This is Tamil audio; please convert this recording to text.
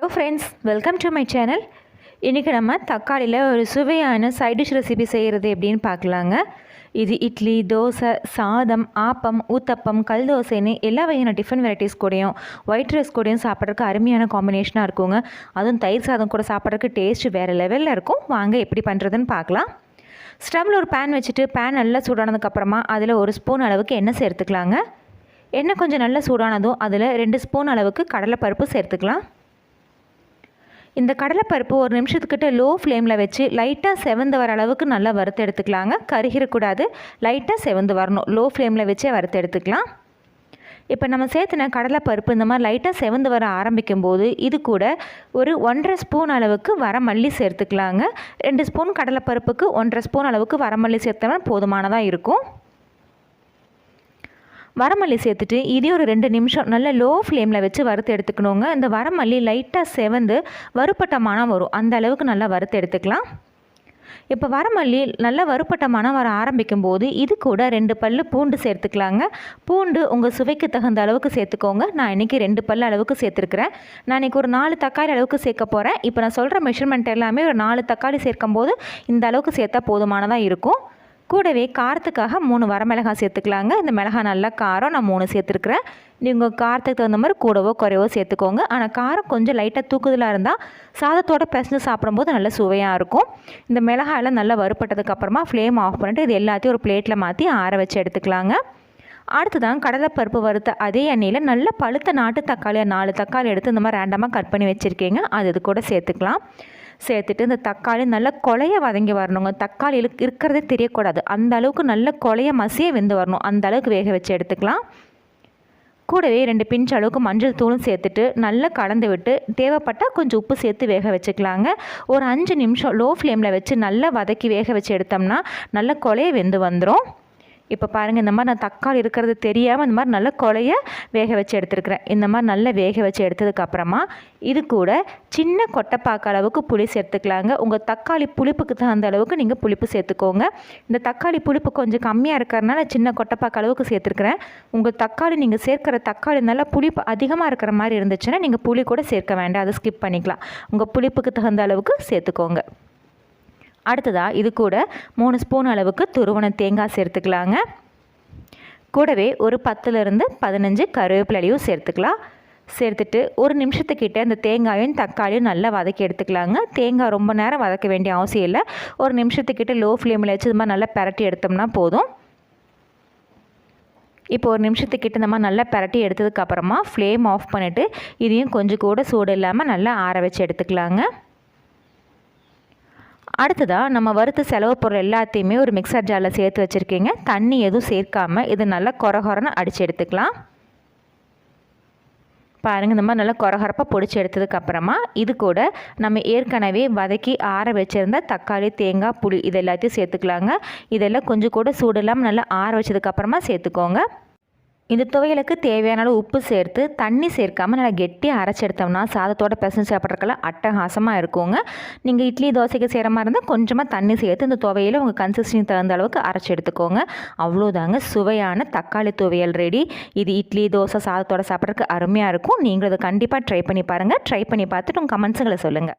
Hello friends welcome to my channel இன்றைக்கி நம்ம தக்காளியில் ஒரு சுவையான சைட் டிஷ் ரெசிபி செய்கிறது எப்படின்னு பார்க்கலாங்க. இது இட்லி தோசை சாதம் ஆப்பம் ஊத்தப்பம் கல் தோசைன்னு எல்லா வகையான டிஃபன் வெரைட்டிஸ் கூடயும் ஒயிட் ரைஸ் கூடயும் சாப்பிட்றதுக்கு அருமையான காம்பினேஷனாக இருக்குங்க. அதுவும் தயிர் சாதம் கூட சாப்பிட்றதுக்கு டேஸ்ட் வேறு லெவலில் இருக்கும். வாங்க எப்படி பண்ணுறதுன்னு பார்க்கலாம். ஸ்டவ்வில் ஒரு பேன் வச்சுட்டு பேன் நல்லா சூடானதுக்கப்புறமா அதில் ஒரு ஸ்பூன் அளவுக்கு எண்ணெய் சேர்த்துக்கலாங்க. எண்ணெய் கொஞ்சம் நல்லா சூடானதும் அதில் ரெண்டு ஸ்பூன் அளவுக்கு கடலைப்பருப்பு சேர்த்துக்கலாம். இந்த கடலைப்பருப்பு ஒரு நிமிஷத்துக்கிட்ட லோ ஃப்ளேமில் வச்சு லைட்டாக செவந்து வர அளவுக்கு நல்லா வறுத்து எடுத்துக்கலாங்க. கருகிடக்கூடாது லைட்டாக செவந்து வரணும். லோ ஃப்ளேமில் வச்சே வறுத்து எடுத்துக்கலாம். இப்போ நம்ம சேர்த்துன கடலைப்பருப்பு இந்த மாதிரி லைட்டாக செவந்து வர ஆரம்பிக்கும் போது இது கூட ஒரு ஒன்றரை ஸ்பூன் அளவுக்கு வரமல்லி சேர்த்துக்கலாங்க. ரெண்டு ஸ்பூன் கடலைப்பருப்புக்கு ஒன்றரை ஸ்பூன் அளவுக்கு வரமல்லி சேர்த்தோம்னா போதுமானதாக இருக்கும். வரமல்லி சேர்த்துட்டு இதே ஒரு ரெண்டு நிமிஷம் நல்ல லோ ஃப்ளேமில் வச்சு வறுத்து எடுத்துக்கணுங்க. இந்த வரமல்லி லைட்டாக செவந்து வறுப்பட்ட மனம் வரும். அந்த அளவுக்கு நல்லா வறுத்து எடுத்துக்கலாம். இப்போ வரமல்லி நல்லா வறுப்பட்ட மனம் வர ஆரம்பிக்கும் போது இது கூட ரெண்டு பல் பூண்டு சேர்த்துக்கலாங்க. பூண்டு உங்கள் சுவைக்கு தகுந்த அளவுக்கு சேர்த்துக்கோங்க. நான் இன்றைக்கி ரெண்டு பல் அளவுக்கு சேர்த்துருக்குறேன். நான் இன்றைக்கி ஒரு நாலு தக்காளி அளவுக்கு சேர்க்க போகிறேன் இப்போ நான் சொல்கிற மெஷர்மெண்ட் எல்லாமே ஒரு நாலு தக்காளி சேர்க்கும் போது இந்த அளவுக்கு சேர்த்தா போதுமானதாக இருக்கும். கூடவே காரத்துக்காக மூணு வரமிளகாய் சேர்த்துக்கலாங்க. இந்த மிளகாய் நல்லா காரம் நான் மூணு சேர்த்துருக்குறேன். நீங்கள் காரத்துக்கு தகுந்த மாதிரி கூடவோ குறைவோ சேர்த்துக்கோங்க. ஆனால் காரம் கொஞ்சம் லைட்டாக தூக்குதலாக இருந்தால் சாதத்தோட பிசைஞ்சு சாப்பிடும்போது நல்ல சுவையாக இருக்கும். இந்த மிளகாயெல்லாம் நல்லா வறுப்பட்டதுக்கப்புறமா ஃப்ளேம் ஆஃப் பண்ணிட்டு இது எல்லாத்தையும் ஒரு பிளேட்டில் மாற்றி ஆற வச்சு எடுத்துக்கலாங்க. அடுத்ததான் கடலைப்பருப்பு வறுத்த அதே எண்ணெயில் நல்ல பழுத்த நாட்டு தக்காளியை நாலு தக்காளி எடுத்து இந்த மாதிரி ரேண்டமாக கட் பண்ணி வச்சுருக்கீங்க. அது இது கூட சேர்த்துக்கலாம். சேர்த்துட்டு இந்த தக்காளி நல்லா கொலைய வதங்கி வரணுங்க. தக்காளி இருக்கிறதே தெரியக்கூடாது. அந்த அளவுக்கு நல்ல கொலைய மசிய வெந்து வரணும். அந்த அளவுக்கு வேக வச்சு எடுத்துக்கலாம். கூடவே ரெண்டு பிஞ்ச் அளவுக்கு மஞ்சள் தூளும் சேர்த்துட்டு நல்லா கலந்து விட்டு தேவைப்பட்டால் கொஞ்சம் உப்பு சேர்த்து வேக வச்சுக்கலாங்க. ஒரு அஞ்சு நிமிஷம் லோ ஃப்ளேமில் வச்சு நல்லா வதக்கி வேக வச்சு எடுத்தோம்னா நல்லா கொலைய வெந்து வந்துடும் இப்போ பாருங்கள் இந்த மாதிரி நான் தக்காளி இருக்கிறது தெரியாமல் இந்த மாதிரி நல்லா கொலைய வேக வச்சு எடுத்துருக்குறேன். இந்த மாதிரி நல்லா வேக வச்சு எடுத்ததுக்கப்புறமா இது கூட சின்ன கொட்டைப்பாக்க அளவுக்கு புளி சேர்த்துக்கலாங்க. உங்கள் தக்காளி புளிப்புக்கு தகுந்த அளவுக்கு நீங்கள் புளிப்பு சேர்த்துக்கோங்க. இந்த தக்காளி புளிப்பு கொஞ்சம் கம்மியாக இருக்கிறதுனால சின்ன கொட்டைப்பாக்கு அளவுக்கு சேர்த்துருக்குறேன். உங்கள் தக்காளி நீங்கள் சேர்க்குற தக்காளி நல்லா புளிப்பு அதிகமாக இருக்கிற மாதிரி இருந்துச்சுன்னா நீங்கள் புளி கூட சேர்க்க வேண்டாம். அதை ஸ்கிப் பண்ணிக்கலாம். உங்கள் புளிப்புக்கு தகுந்த அளவுக்கு சேர்த்துக்கோங்க. அடுத்ததாக இது கூட மூணு ஸ்பூன் அளவுக்கு துருவன தேங்காய் சேர்த்துக்கலாங்க. கூடவே ஒரு பத்துலேருந்து பதினஞ்சு கருவேப்பிலையும் சேர்த்துக்கலாம். சேர்த்துட்டு ஒரு நிமிஷத்துக்கிட்ட இந்த தேங்காயும் தக்காளியும் நல்லா வதக்கி எடுத்துக்கலாங்க. தேங்காய் ரொம்ப நேரம் வதக்க வேண்டிய அவசியம் இல்லை. ஒரு நிமிஷத்துக்கிட்ட லோ ஃப்ளேமில் வச்சு இது மாதிரி நல்லா பரட்டி எடுத்தோம்னா போதும். இப்போ ஒரு நிமிஷத்துக்கிட்ட இந்த மாதிரி நல்லா பரட்டி எடுத்ததுக்கப்புறமா ஃப்ளேம் ஆஃப் பண்ணிவிட்டு இதையும் கொஞ்சம் கூட சூடு இல்லாமல் நல்லா ஆற வச்சு எடுத்துக்கலாங்க. அடுத்ததாக நம்ம வறுத்து செலவு பொருள் எல்லாத்தையுமே ஒரு மிக்சர் ஜாரில் சேர்த்து வச்சுருக்கீங்க. தண்ணி எதுவும் சேர்க்காமல் இது நல்லா கொரகொரன்னு அடித்து எடுத்துக்கலாம். பாருங்கள் இந்த மாதிரி நல்லா கொரகரப்பாக பொடிச்சு எடுத்ததுக்கப்புறமா இது கூட நம்ம ஏற்கனவே வதக்கி ஆற வச்சுருந்த தக்காளி தேங்காய் புளி இது எல்லாத்தையும் சேர்த்துக்கலாங்க. இதெல்லாம் கொஞ்சம் கூட சூடு இல்லாமல் நல்லா ஆற வச்சதுக்கப்புறமா சேர்த்துக்கோங்க. இந்த துவையலுக்கு தேவையான அளவு உப்பு சேர்த்து தண்ணி சேர்க்காமல் நல்லா கெட்டியாக அரைச்சி எடுத்தோம்னா சாதத்தோட பிசைஞ்சு சாப்பிட்றதுக்கெல்லாம் அட்டகாசமாக இருக்குங்க. நீங்கள் இட்லி தோசைக்கு செய்கிற மாதிரி இருந்தால் கொஞ்சமாக தண்ணி சேர்த்து இந்த துவையில் உங்கள் கன்சிஸ்டன்சி தகுந்த அளவுக்கு அரைச்சி எடுத்துக்கோங்க. அவ்வளோதாங்க சுவையான தக்காளி துவையல் ரெடி இது இட்லி தோசை சாதத்தோட சாப்பிட்றதுக்கு அருமையாக இருக்கும். நீங்கள் அதை கண்டிப்பாக ட்ரை பண்ணி பாருங்கள் ட்ரை பண்ணி பார்த்துட்டு உங்கள் கமெண்ட்ஸுங்களை சொல்லுங்கள்